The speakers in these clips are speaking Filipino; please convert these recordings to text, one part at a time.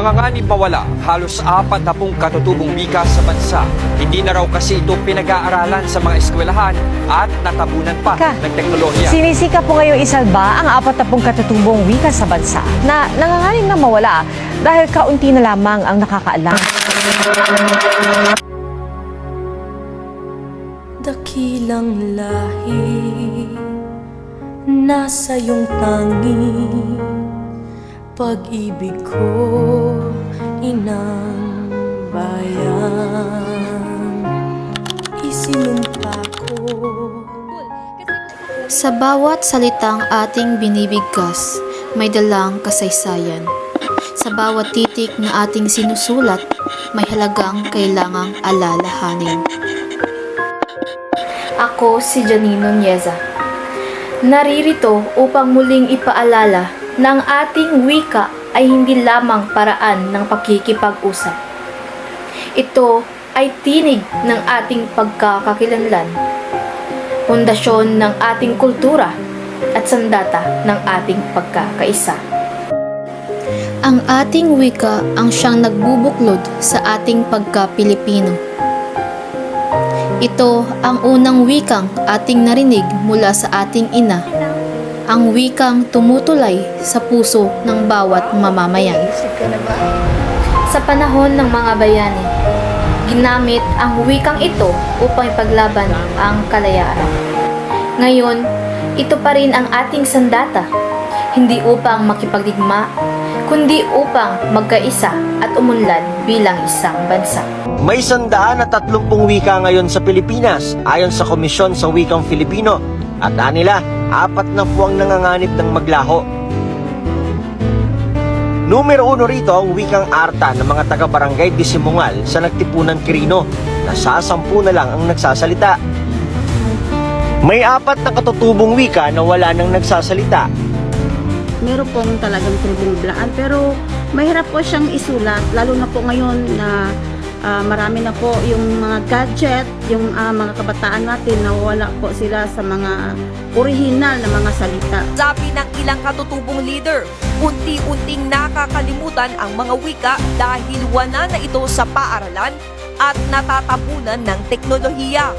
Nanganganib mawala halos apat na pong katutubong wika sa bansa. Hindi na raw kasi ito pinag-aaralan sa mga eskwelahan at natabunan pa Ka. ng teknolohiya. Sinisika po ngayong isalba ang apat na pong katutubong wika sa bansa na nangangalim na mawala dahil kaunti na lamang ang nakakaalam. Dakilang lahi Nasa iyong tangi Pag-ibig ko Inang bayan Isinumpa ko Sa bawat salitang ating binibigkas, may dalang kasaysayan. Sa bawat titik na ating sinusulat, may halagang kailangang alalahanin. Ako si Janino Nieza. Naririto upang muling ipaalala ang ating wika ay hindi lamang paraan ng pakikipag-usap. Ito ay tinig ng ating pagkakakilanlan pundasyon ng ating kultura at sandata ng ating pagkakaisa. Ang ating wika ang siyang nagbubuklod sa ating pagka-Pilipino. Ito ang unang wikang ating narinig mula sa ating ina, ang wikang tumutulay sa puso ng bawat mamamayan. Sa panahon ng mga bayani, ginamit ang wikang ito upang ipaglaban ang kalayaan. Ngayon, ito pa rin ang ating sandata, hindi upang makipagdigma, kundi upang magkaisa at umunlad bilang isang bansa. May sandaan at tatlumpung wika ngayon sa Pilipinas ayon sa Komisyon sa Wikang Filipino at anila, apat na puwang nanganganib ng maglaho. Numero uno rito ang wikang arta ng mga taga-barangay Disimungal sa Nagtipunan Quirino na sa sampu na lang ang nagsasalita. May apat na katutubong wika na wala nang nagsasalita meron pong talagang pinagbinulaan pero mahirap po siyang isulat lalo na po ngayon na ah, marami na po yung mga gadget yung ah, mga kabataan natin nawala po sila sa mga original na mga salita Sabi ng ilang katutubong leader, unti-unting nakakalimutan ang mga wika dahil wala na ito sa paaralan at natatabunan ng teknolohiya.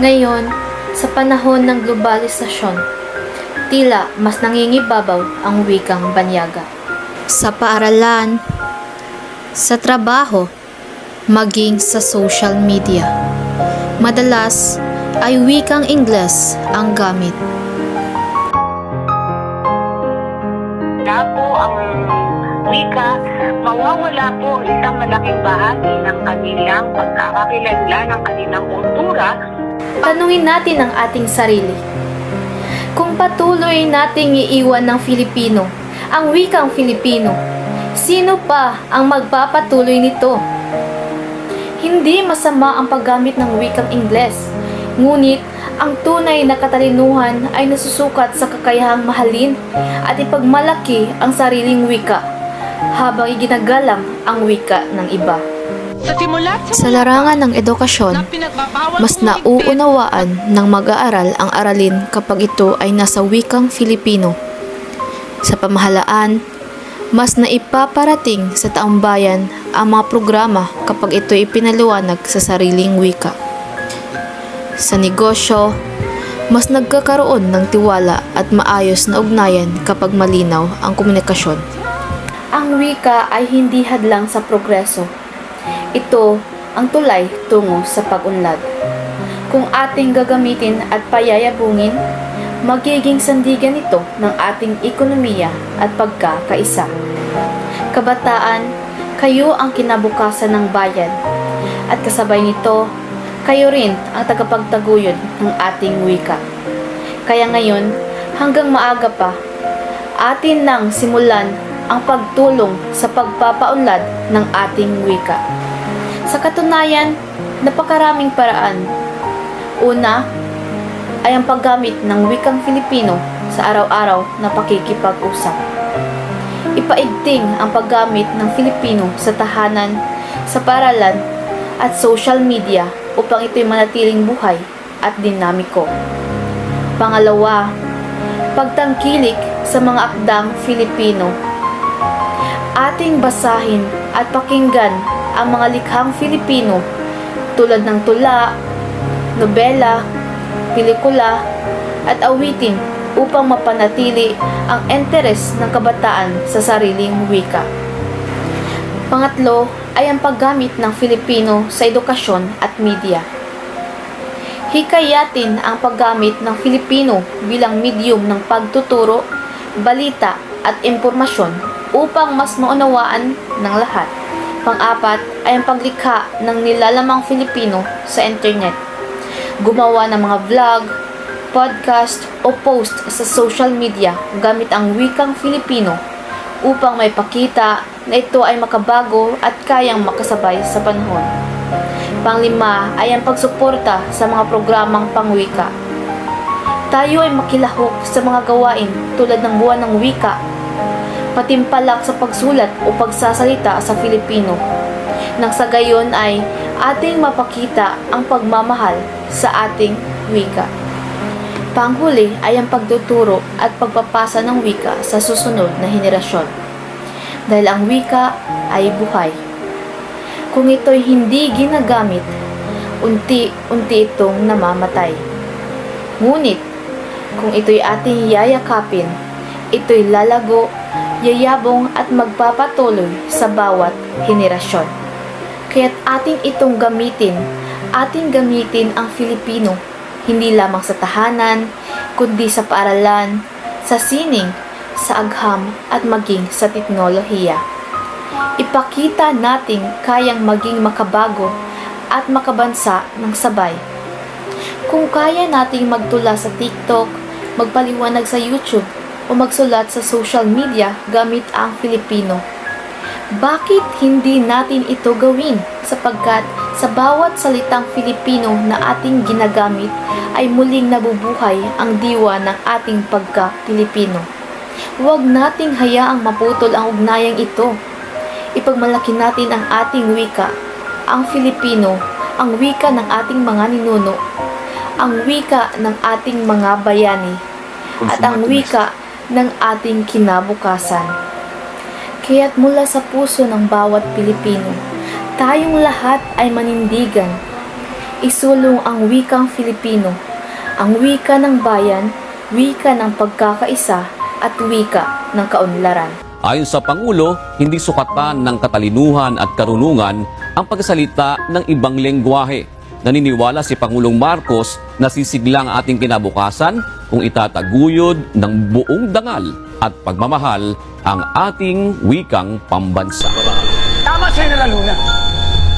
Ngayon, sa panahon ng globalisasyon, tila mas nangingibabaw ang wikang banyaga. Sa paaralan, sa trabaho, maging sa social media. Madalas ay wikang Ingles ang gamit. na po ang wika, mawawala po ang isang malaking bahagi ng kanilang pagkakakilanlan ng kanilang kultura Tanungin natin ang ating sarili. Kung patuloy nating iiwan ng Filipino, ang wikang Filipino, sino pa ang magpapatuloy nito? Hindi masama ang paggamit ng wikang Ingles, ngunit ang tunay na katalinuhan ay nasusukat sa kakayahang mahalin at ipagmalaki ang sariling wika habang iginagalang ang wika ng iba. Sa larangan ng edukasyon, mas nauunawaan ng mag-aaral ang aralin kapag ito ay nasa wikang Filipino. Sa pamahalaan, mas naipaparating sa taong bayan ang mga programa kapag ito ipinaliwanag sa sariling wika. Sa negosyo, mas nagkakaroon ng tiwala at maayos na ugnayan kapag malinaw ang komunikasyon. Ang wika ay hindi hadlang sa progreso. Ito ang tulay tungo sa pag-unlad. Kung ating gagamitin at payayabungin, magiging sandigan ito ng ating ekonomiya at pagkakaisa. Kabataan, kayo ang kinabukasan ng bayan at kasabay nito, kayo rin ang tagapagtaguyod ng ating wika. Kaya ngayon, hanggang maaga pa, atin nang simulan ang pagtulong sa pagpapaunlad ng ating wika. Sa katunayan, napakaraming paraan. Una, ay ang paggamit ng wikang Filipino sa araw-araw na pakikipag-usap. Ipaigting ang paggamit ng Filipino sa tahanan, sa paralan, at social media upang ito'y manatiling buhay at dinamiko. Pangalawa, pagtangkilik sa mga akdang Filipino. ating basahin at pakinggan ang mga likhang Filipino tulad ng tula, nobela, pelikula at awitin upang mapanatili ang interes ng kabataan sa sariling wika. Pangatlo ay ang paggamit ng Filipino sa edukasyon at media. Hikayatin ang paggamit ng Filipino bilang medium ng pagtuturo, balita at impormasyon upang mas maunawaan ng lahat. Pang-apat ay ang paglikha ng nilalamang Filipino sa internet. Gumawa ng mga vlog, podcast o post sa social media gamit ang wikang Filipino upang may pakita na ito ay makabago at kayang makasabay sa panahon. Panglima ay ang pagsuporta sa mga programang pangwika. Tayo ay makilahok sa mga gawain tulad ng buwan ng wika, patimpalak sa pagsulat o pagsasalita sa Filipino. Nang sa gayon ay ating mapakita ang pagmamahal sa ating wika. Panghuli ay ang pagtuturo at pagpapasa ng wika sa susunod na henerasyon. Dahil ang wika ay buhay. Kung ito'y hindi ginagamit, unti-unti itong namamatay. Ngunit, kung ito'y ating yayakapin, ito'y lalago, yayabong at magpapatuloy sa bawat henerasyon. Kaya't ating itong gamitin, ating gamitin ang Filipino, hindi lamang sa tahanan, kundi sa paaralan, sa sining, sa agham at maging sa teknolohiya. Ipakita nating kayang maging makabago at makabansa ng sabay. Kung kaya nating magtula sa TikTok, magpaliwanag sa YouTube, o magsulat sa social media gamit ang Filipino. Bakit hindi natin ito gawin? Sapagkat sa bawat salitang Filipino na ating ginagamit ay muling nabubuhay ang diwa ng ating pagka-Pilipino. Huwag nating hayaang maputol ang ugnayang ito. Ipagmalaki natin ang ating wika, ang Filipino, ang wika ng ating mga ninuno, ang wika ng ating mga bayani, at ang wika ng ating kinabukasan. Kaya't mula sa puso ng bawat Pilipino, tayong lahat ay manindigan. Isulong ang wikang Filipino, ang wika ng bayan, wika ng pagkakaisa, at wika ng kaunlaran. Ayon sa Pangulo, hindi sukatan ng katalinuhan at karunungan ang pagsalita ng ibang lengguwahe. Naniniwala si Pangulong Marcos na sisiglang ang ating kinabukasan kung itataguyod ng buong dangal at pagmamahal ang ating wikang pambansa. Tama na Luna.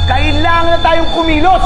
Kailangan na tayong kumilos.